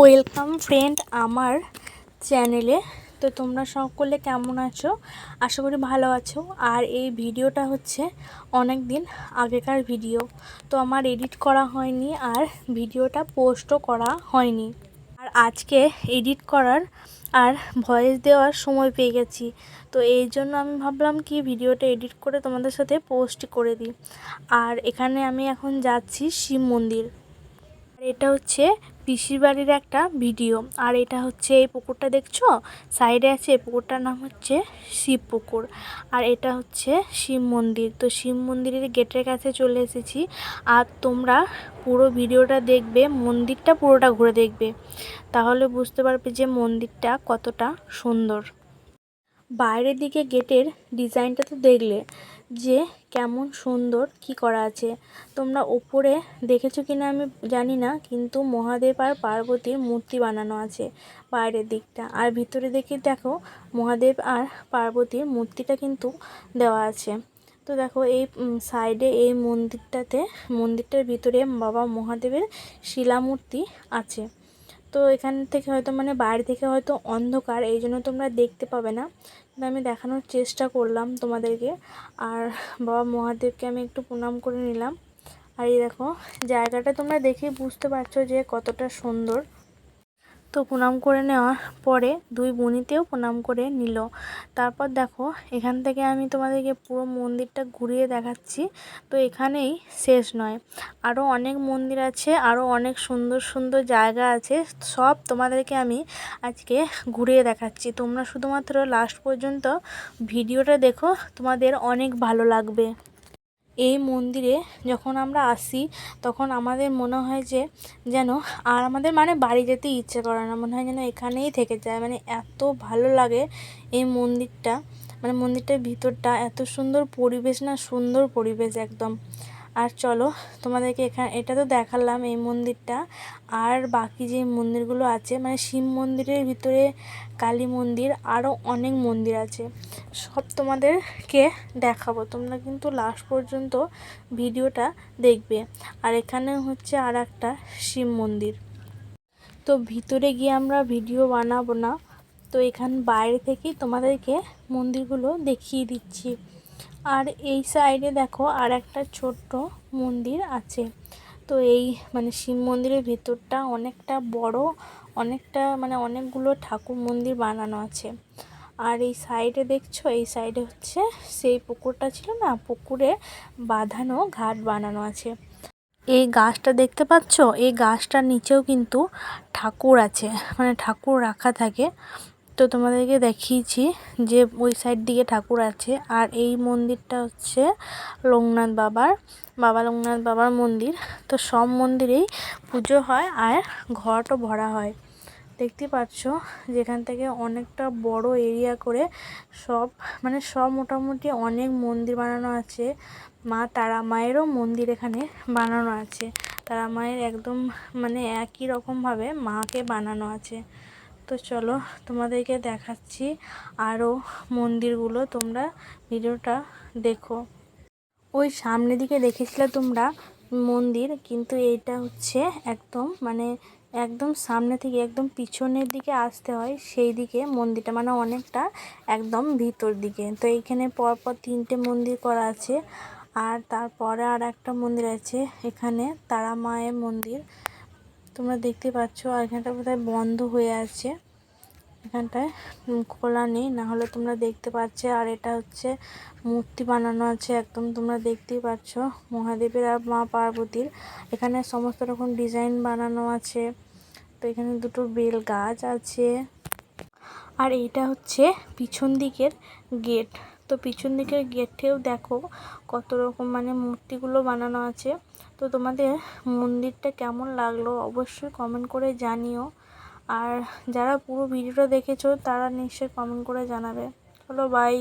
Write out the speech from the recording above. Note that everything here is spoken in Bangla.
ওয়েলকাম ফ্রেন্ড আমার চ্যানেলে। তো তোমরা সকলে কেমন আছো? আশা করি ভালো আছো। আর এই ভিডিওটা হচ্ছে অনেক দিন আগেকার ভিডিও। তো আমার এডিট করা হয়নি আর ভিডিওটা পোস্টও করা হয়নি। আর আজকে এডিট করার আর ভয়েস দেওয়ার সময় পেয়ে গেছি। তো এই জন্য আমি ভাবলাম কি ভিডিওটা এডিট করে তোমাদের সাথে পোস্ট করে দিই। আর এখানে আমি এখন যাচ্ছি শিব মন্দির। আর এটা হচ্ছে পিসির বাড়ির একটা ভিডিও। আর এটা হচ্ছে এই পুকুরটা দেখছ? সাইডে আছে এই পুকুরটার নাম হচ্ছে শিব পুকুর। আর এটা হচ্ছে শিব মন্দির। তো শিব মন্দিরের গেটের কাছে চলে এসেছি। আর তোমরা পুরো ভিডিওটা দেখবে, মন্দিরটা পুরোটা ঘুরে দেখবে। তাহলে বুঝতে পারবে যে মন্দিরটা কতটা সুন্দর। বাইরের দিকে গেটের ডিজাইনটা তো দেখলে। যে কেমন সুন্দর কি করা আছে। তোমরা ওপরে দেখেছ কি না আমি জানি না, কিন্তু মহাদেব আর পার্বতীর মূর্তি বানানো আছে বাইরের দিকটা। আর ভিতরে দেখে দেখো, মহাদেব আর পার্বতীর মূর্তিটা কিন্তু দেওয়া আছে। তো দেখো, এই সাইডে এই মন্দিরটাতে, মন্দিরটার ভিতরে বাবা মহাদেবের শিলামূর্তি আছে। তো এখান থেকে হয়তো মানে বাইরে থেকে হয়তো অন্ধকার, এই জন্য তোমরা দেখতে পাবে না। কিন্তু আমি দেখানোর চেষ্টা করলাম তোমাদেরকে। আর বাবা মহাদেবকে আমি একটু প্রণাম করে নিলাম। আর এই দেখো, জায়গাটা তোমরা দেখে বুঝতে পারছ যে কতটা সুন্দর। তো প্রণাম করে নেওয়ার পরে দুই বোনিতেও প্রণাম করে নিল। তারপর দেখো, এখান থেকে আমি তোমাদেরকে পুরো মন্দিরটা ঘুরিয়ে দেখাচ্ছি। তো এখানেই শেষ নয়। আরও অনেক মন্দির আছে আরও অনেক সুন্দর সুন্দর জায়গা আছে, সব তোমাদেরকে আমি আজকে ঘুরিয়ে দেখাচ্ছি। তোমরা শুধুমাত্র লাস্ট পর্যন্ত ভিডিওটা দেখো, তোমাদের অনেক ভালো লাগবে। এই মন্দিরে যখন আমরা আসি, তখন আমাদের মনে হয় যে, যেন আর আমাদের মানে বাড়ি যেতে ইচ্ছে করে না। মনে হয় যেন এখানেই থেকে যায়। মানে এত ভালো লাগে এই মন্দিরটা। মানে মন্দিরটার ভিতরটা এত সুন্দর পরিবেশ না, সুন্দর পরিবেশ একদম। আর চলো, তোমাদেরকে এখানে এটা তো দেখালাম এই মন্দিরটা। আর বাকি যে মন্দিরগুলো আছে মানে শিব মন্দিরের ভিতরে কালী মন্দির আরও অনেক মন্দির আছে। সব তোমাদেরকে দেখাবো। তোমরা কিন্তু লাস্ট পর্যন্ত ভিডিওটা দেখবে। আর এখানে হচ্ছে আর একটা শিব মন্দির। তো ভিতরে গিয়ে আমরা ভিডিও বানাবো না। তো এখান বাইরে থেকেই তোমাদেরকে মন্দিরগুলো দেখিয়ে দিচ্ছি। আর এই সাইডে দেখো আর একটা ছোট্ট মন্দির আছে। তো এই মানে শিব মন্দিরের ভিতরটা অনেকটা বড়, অনেকটা মানে অনেকগুলো ঠাকুর মন্দির বানানো আছে। আর এই সাইডে দেখছ, এই সাইডে হচ্ছে সেই পুকুরটা ছিল না, পুকুরে বাঁধানো ঘাট বানানো আছে। এই গাছটা দেখতে পাচ্ছ? এই গাছটার নিচেও কিন্তু ঠাকুর আছে মানে ঠাকুর রাখা থাকে। তো তোমাদেরকে দেখিয়েছি যে ওই সাইড দিকে ঠাকুর আছে, আর এই মন্দিরটা হচ্ছে লোকনাথ বাবার, বাবা লোকনাথ বাবার মন্দির। তো সব মন্দিরেই পুজো হয় আর ঘটও ভরা হয়। দেখতে পাচ্ছ যেখান থেকে অনেকটা বড় এরিয়া করে সব মানে সব মোটামুটি অনেক মন্দির বানানো আছে। মা তারা মায়েরও মন্দির এখানে বানানো আছে। তারা মায়ের একদম মানে একই রকমভাবে মাকে বানানো আছে। তো চলো তোমাদেরকে দেখাচ্ছি আরও মন্দিরগুলো, তোমরা ভিডিওটা দেখো। ওই সামনের দিকে দেখেছিলে তোমরা মন্দির, কিন্তু এইটা হচ্ছে একদম মানে একদম সামনে থেকে একদম পিছনের দিকে আসতে হয়, সেই দিকে মন্দিরটা মানে অনেকটা একদম ভিতর দিকে। তো এইখানে পরপর তিনটে মন্দির করা আছে আর তারপরে আর একটা মন্দির আছে, এখানে তারা মায়ের মন্দির। তোমরা দেখতে পাচ্ছ, আর এখানটা বোধহয় বন্ধ হয়ে আছে। এখানটায় খোলা নেই না হলে তোমরা দেখতে পাচ্ছ আর এটা হচ্ছে মূর্তি বানানো আছে, একদম তোমরা দেখতেই পাচ্ছ মহাদেবের আর মা পার্বতীর। এখানে সমস্ত রকম ডিজাইন বানানো আছে, তো এখানে দুটো বেল গাছ আছে। আর এইটা হচ্ছে পিছন দিকের গেট, তো পিছন দিকের গেটেও দেখো কত রকম মানে মূর্তিগুলো বানানো আছে। তো তোমাদের মন্দিরটা কেমন লাগল অবশ্যই কমেন্ট করে জানিও। আর যারা পুরো ভিডিওটা দেখেছ তারা নিশ্চয়ই কমেন্ট করে জানাবে। চলো বাই